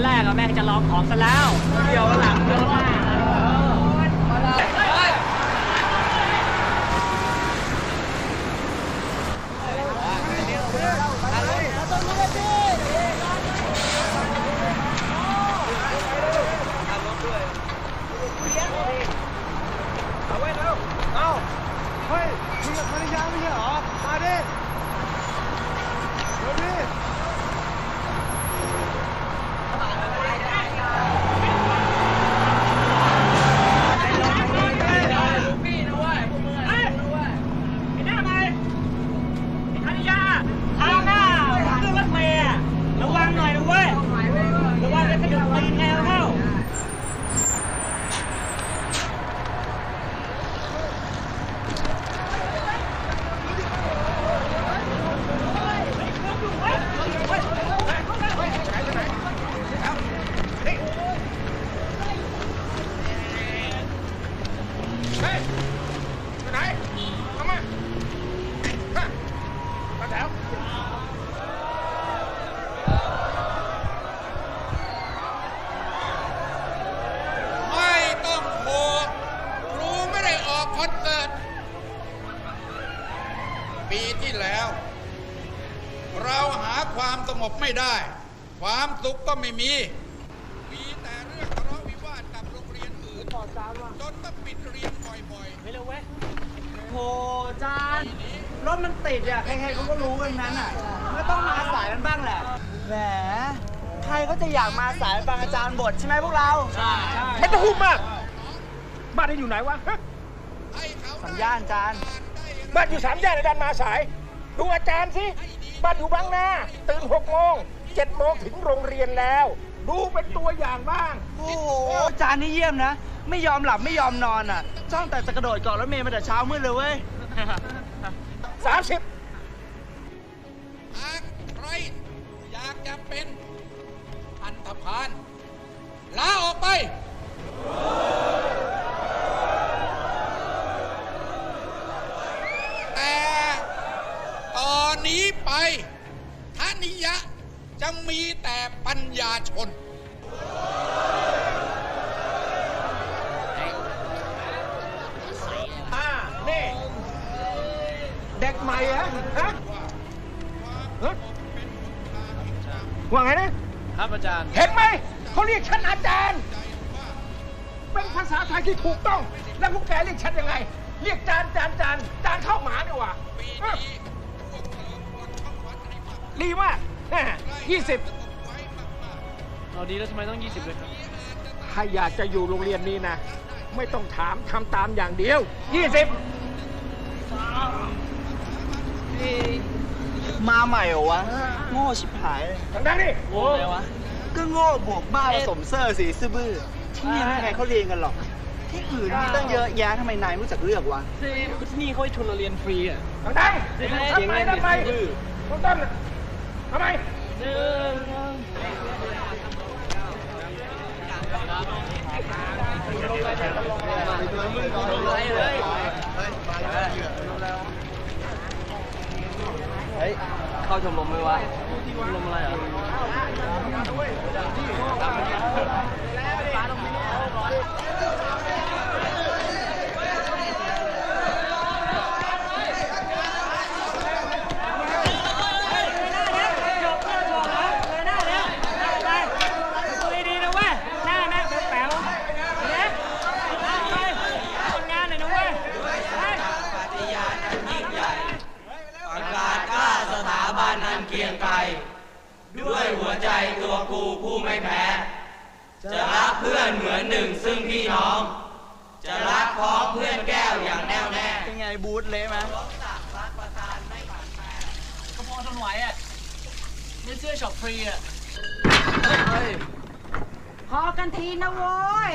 แรกอะแม่จะลองของซะแล้ว เดี๋ยวหลังเดี๋ยวหน้าเอาไว้แล้วเอาเฮ้ยมึงกับภรรยาไม่ใช่เหรอ มาดิเดี๋ยวดิ ไอ้หน้าไหมไอ้ธัญญาทางหน้าขึ้นรถเมล์อะระวังหน่อยนะเว้ย ระวังจะกระดุกตีนแอลเข้า เฮ้ยไปไหนเอามาฮะมาแถวไม่ต้องโหกครูไม่ได้ออกคอนเสิร์ต ปีที่แล้ว เราหาความสงบไม่ได้ ความสุขก็ไม่มี มีแต่เรื่องทะเลาะวิวาทกับโรงเรียนอื่นจนต้องปิดเรียน ไม่เร็วเว้ยโหจานรถมันติดอะใครๆเขาก็รู้กันนั้นอะก็ต้องมาสายกันบ้างแหละแหมใครก็จะอยากมาสายฟังอาจารย์บทใช่ไหมพวกเราใช่ใช่ไม่ต้องพูดมากบ้านที่อยู่ไหนวะฮะๆให้เขาสัญญาณอาจารย์บ้านอยู่สามแยกในดันมาสาย ดูอาจารย์สิบ้านอยู่บางนาตื่นหกโมงเจ็ดโมงถึงโรงเรียนแล้ว ดูเป็นตัวอย่างบ้าง โอ้โหอาจารย์นี่เยี่ยมนะ ไม่ยอมหลับไม่ยอมนอนอะจ้องแต่จะกระโดดเก่อนรถเมย์มาแต่เช้ามืดเลยเว้ยสามสิบหากใครอยากจะเป็นอันธพาลลาออกไป จะมีแต่ปัญญาชน อ่า นี่ เด็กใหม่เหรอฮะฮะว่าไงนะ ครับอาจารย์ เห็นไหม เขาเรียกฉันอาจารย์ เป็นภาษาไทยที่ถูกต้อง แล้วพวกแกเรียกฉันยังไง เรียกจานจานจานจานเข้าหมาดีกว่าฮะดีมาก ยี่สิบเอาดีแล้วทำไมต้อง 20เลยครับ ถ้าอยากจะอยู่โรงเรียนนี้นะ ไม่ต้องถามทำตามอย่างเดียวยี่สิบมาใหม่เหรอวะ โง่ชิบหายเลยดังๆดิโอ้อะไรวะ ก็โง่บวกบ้าผสมเซอร์สีซื่อบื้อที่นี่ไม่มีใครเขาเรียนกันหรอก ที่อื่นมีตั้งเยอะแยะทำไมนายไม่รู้จักเลือกวะ ที่นี่เขาให้ทุนเราเรียนฟรีอะดังๆทำไมทำไมต้นต้นทำไม เฮ้ยเข้าชมรมไหมวะชมรมอะไรอะประกาศกล้าสถาบันอันเกรียงไกรด้วยหัวใจตัวกูผู้ไม่แพ้ จะรักเพื่อนเหมือนหนึ่งซึ่งพี่น้อง จะรักพ้องเพื่อนแก้วอย่างแน่วแน่ เป็นไง บูธเละไหมก็พอทนไหวอะไม่เสื้อช็อปฟรีอะพอกันทีนะโว้ย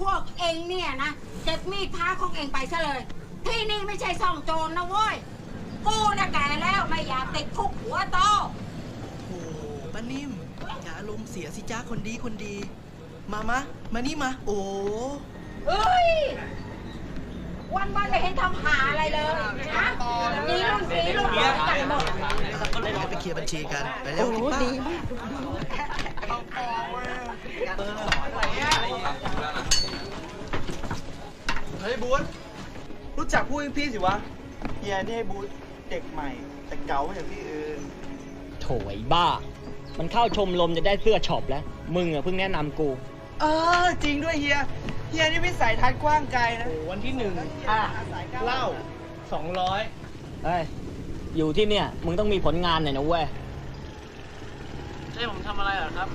พวกเองเนี่ยนะเก็บมีดพาของเองไปซะเลย ที่นี่ไม่ใช่ซ่องโจรนะโว้ย กูน่ะแก่แล้วไม่อยากติดคุกหัวโตโอ้ป้านิ่มอย่าอารมณ์เสียสิจ้าคนดีคนดี มามะ มานี่มา โอ้เอ้ย วันวันๆไม่เห็นทำหาอะไรเลยนะนี่รุ่นสีรุ่นน้องกันหมดไปเคลียร์บัญชีกันไปเร็วที่ป้าเฮ้ยบูธรู้จักพูดพี่สิวะเฮียนี่บูธเด็กใหม่ แต่เก๋าอย่างพี่อื่นโถไอ้บ้า มันเข้าชมรมจะได้เสื้อช็อปแล้ว มึงอะเพิ่งแนะนำกู เออ จริงด้วยเฮีย เฮียนี่วิสัยทัศน์กว้างไกลนะวันที่หนึ่งอะเหล้าสองร้อยเฮ้ย อยู่ที่เนี่ย มึงต้องมีผลงานหน่อยนะเว้ย ให้ผมทำอะไรเหรอครับ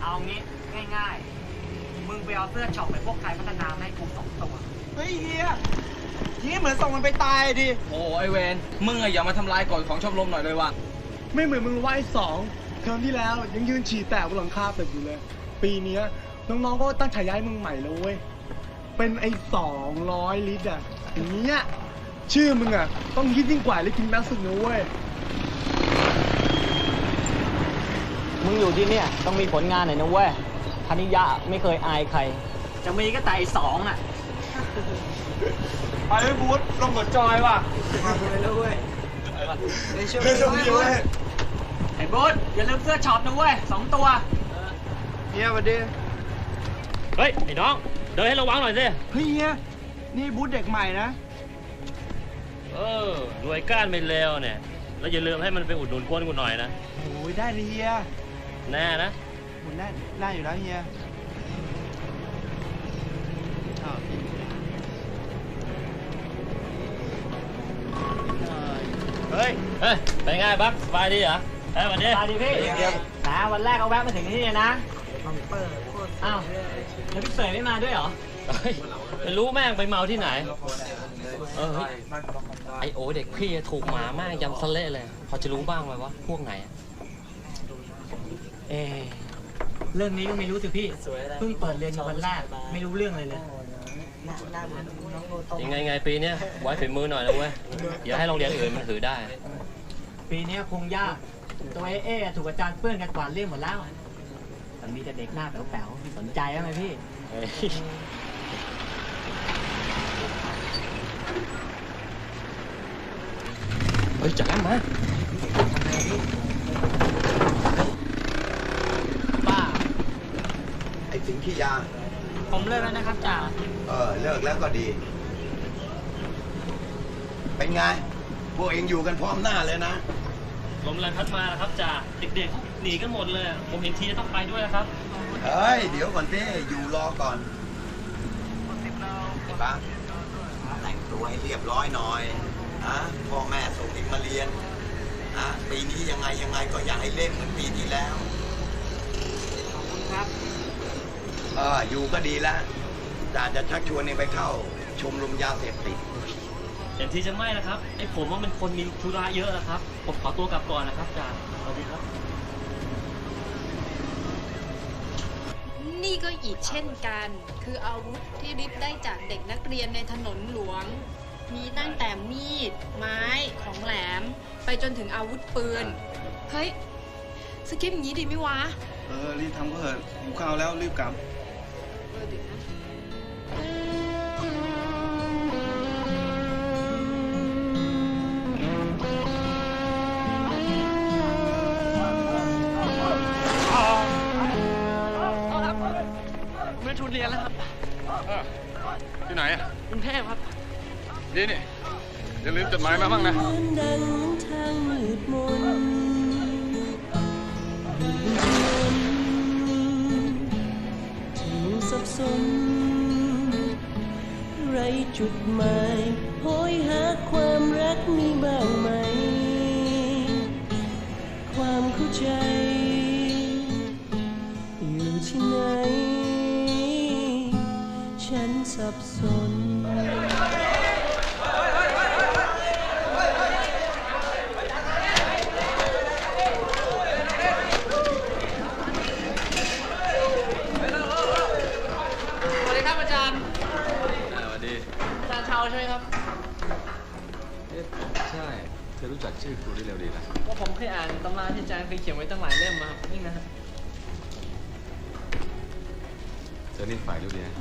เอางี้ง่ายๆ มึงไปเอาเสื้อช็อปไปพวกใครพัฒนามาให้กูสองตัวเฮ้ยเฮียเฮียเหมือนส่งมันไปตายดิ โอ้ไอเวนมึงอะอย่ามาทำลายกฎของชมรมหน่อยเลยว่ะ ไม่เหมือนมึงไหว้สองเทอมที่แล้วยังยืนฉี่แตกบนหลังคาตึกอยู่เลย ปีเนี้ย น้องๆก็ตั้งฉายาให้มึงใหม่แล้วเว้ย เป็นไอ้สองร้อยลิตรอะอย่างเงี้ยชื่อมึงอะ ต้องฮิตยิ่งกว่าลิตรกินแม็กซ์สุดนะเว้ย มึงอยู่ที่เนี่ยต้องมีผลงานหน่อยนะเว้ยธนิยะไม่เคยอายใคร จะมีก็แต่ไอ้สองอะ ไปเลยบูธลงกับจอยว่ะมาเลยแล้วเว้ยได้ช่วยกันเว้ยไอ้บุ๊ดอย่าลืมเสื้อช็อปนะเว้ยสองตัวเฮียสวัสดี เฮ้ย ไอ้น้อง เดินให้ระวังหน่อยสิเฮ้ยเฮียนี่บูธเด็กใหม่นะ เออรวยก้านไม่เลวเนี่ย แล้วอย่าลืมให้มันไปอุดหนุนก้นกูหน่อยนะโอ้ยได้เลยเฮียแน่นะหมุนได้ได้อยู่แล้วเฮียอ้าวเฮ้ย เฮ้ยเป็นไงบั๊กสบายดีเหรอเฮ้ยวันนี้สวัสดีพี่นะวันแรกเอาแวะมาถึงที่นี่นะอ้าวแล้วพี่เสยไม่มาด้วยเหรอเฮ้ยไม่รู้แม่งไปเมาที่ไหน เออเฮ้ยไอโอเด็กพี่ถูกหมาแม่งยำสะเละเลย พอจะรู้บ้างไหมว่าพวกไหนอะเอะเรื่องนี้ก็ไม่รู้สิพี่เพิ่งเปิดเรียนอยู่วันแรกไม่รู้เรื่องเลยเลยยังไงไงปีเนี้ยไว้ฝีมือหน่อยนะเว้ยอย่าให้โรงเรียนอื่นมันถือได้ ปีนี้คงยากตัวเอเอถูกอาจารย์เปื้อนกันกวาดเรียบหมดแล้ว มันมีแต่เด็กหน้าแป๋วๆสนใจไหมพี่ เฮ้ยเฮ้ยจัดมาป้า ไอ้สิงขี้ยา ผมเลิกแล้วนะครับจ่าเออ เลิกแล้วก็ดี เป็นไง พวกเองอยู่กันพร้อมหน้าเลยนะลมแรงพัดมาแล้วครับจ่าเด็กๆเขา หนีกันหมดเลย ผมเห็นทีจะต้องไปด้วยนะครับ เฮ้ย เดี๋ยวก่อนเต้อยู่รอก่อนไอ้บ้าแต่งตัวให้เรียบร้อยหน่อยนะพ่อแม่ส่งเองมาเรียนนะปีนี้ยังไงยังไงก็อย่าให้เล่นเหมือนปีที่แล้ว ขอบคุณครับเอออยู่ก็ดีแล้วจ่าจะชักชวนเองไปเข้า ชมรมยาเสพติดเห็นทีจะไม่นะครับไอ้ผมว่ามันคนมีธุระเยอะนะครับ ผมขอตัวกลับก่อนนะครับจ่าสวัสดีครับ นี่ก็อีกเช่นกัน คืออาวุธที่ริบได้จากเด็กนักเรียนในถนนหลวง มีตั้งแต่มีด ไม้ของแหลม ไปจนถึงอาวุธปืน เฮ้ยสคริปต์อย่างนี้ดีไหมวะ เออ รีบทำก็เถอะหิวข้าวแล้วรีบกลับ เรียนแล้วครับที่ไหนอะกรุงเทพครับนี่นี่อย่าลืมจดหมายมาบ้างนะดังทางมืดมนถึงสับสนไรจุดหมายโหยหาความรักมีบ้างไหม ความเข้าใจ อยู่ที่ไหนฉัน สับสน สวัสดีครับอาจารย์สวัสดีอาจารย์เชาใช่ไหมครับใช่ เธอรู้จักชื่อครูได้เร็วดีนะก็ผมเคยอ่านตำราที่อาจารย์เคยเขียนไว้ตั้งหลายเล่มมาครับนี่นะฮะเธอนี่ฝ่ายรู้ดีนะ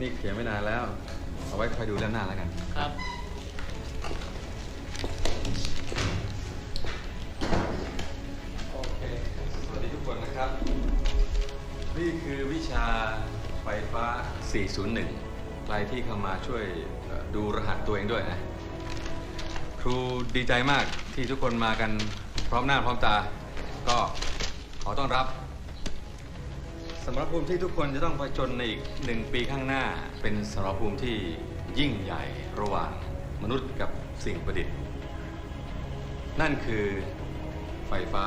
นี่เขียนไม่นานแล้ว เอาไว้คอยดูเล่มหน้าแล้วกัน ครับ โอเคครับ นี่คือวิชาไฟฟ้า 401 ใครที่เข้ามาช่วยเอ่อดูรหัสตัวเองด้วยนะ ครูดีใจมากที่ทุกคนมากันพร้อมหน้าพร้อมตา ก็ขอต้อนรับ สมรภูมิที่ทุกคนจะต้องผจญในอีกหนึ่งปีข้างหน้า เป็นสมรภูมิที่ยิ่งใหญ่ระหว่างมนุษย์กับสิ่งประดิษฐ์ นั่นคือไฟฟ้า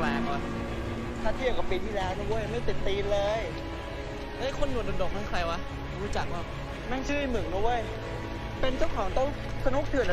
แต่คนแปลกๆว่ะถ้าเทียบกับปีที่แล้วนะเว้ยไม่ติดตีนเลยเฮ้ยคนหนวดดกๆนั่นใครวะ รู้จักว่าแม่งชื่อไอ้หมึกนะเว้ยเป็นเจ้าของโต๊ะสนุกเถื่อน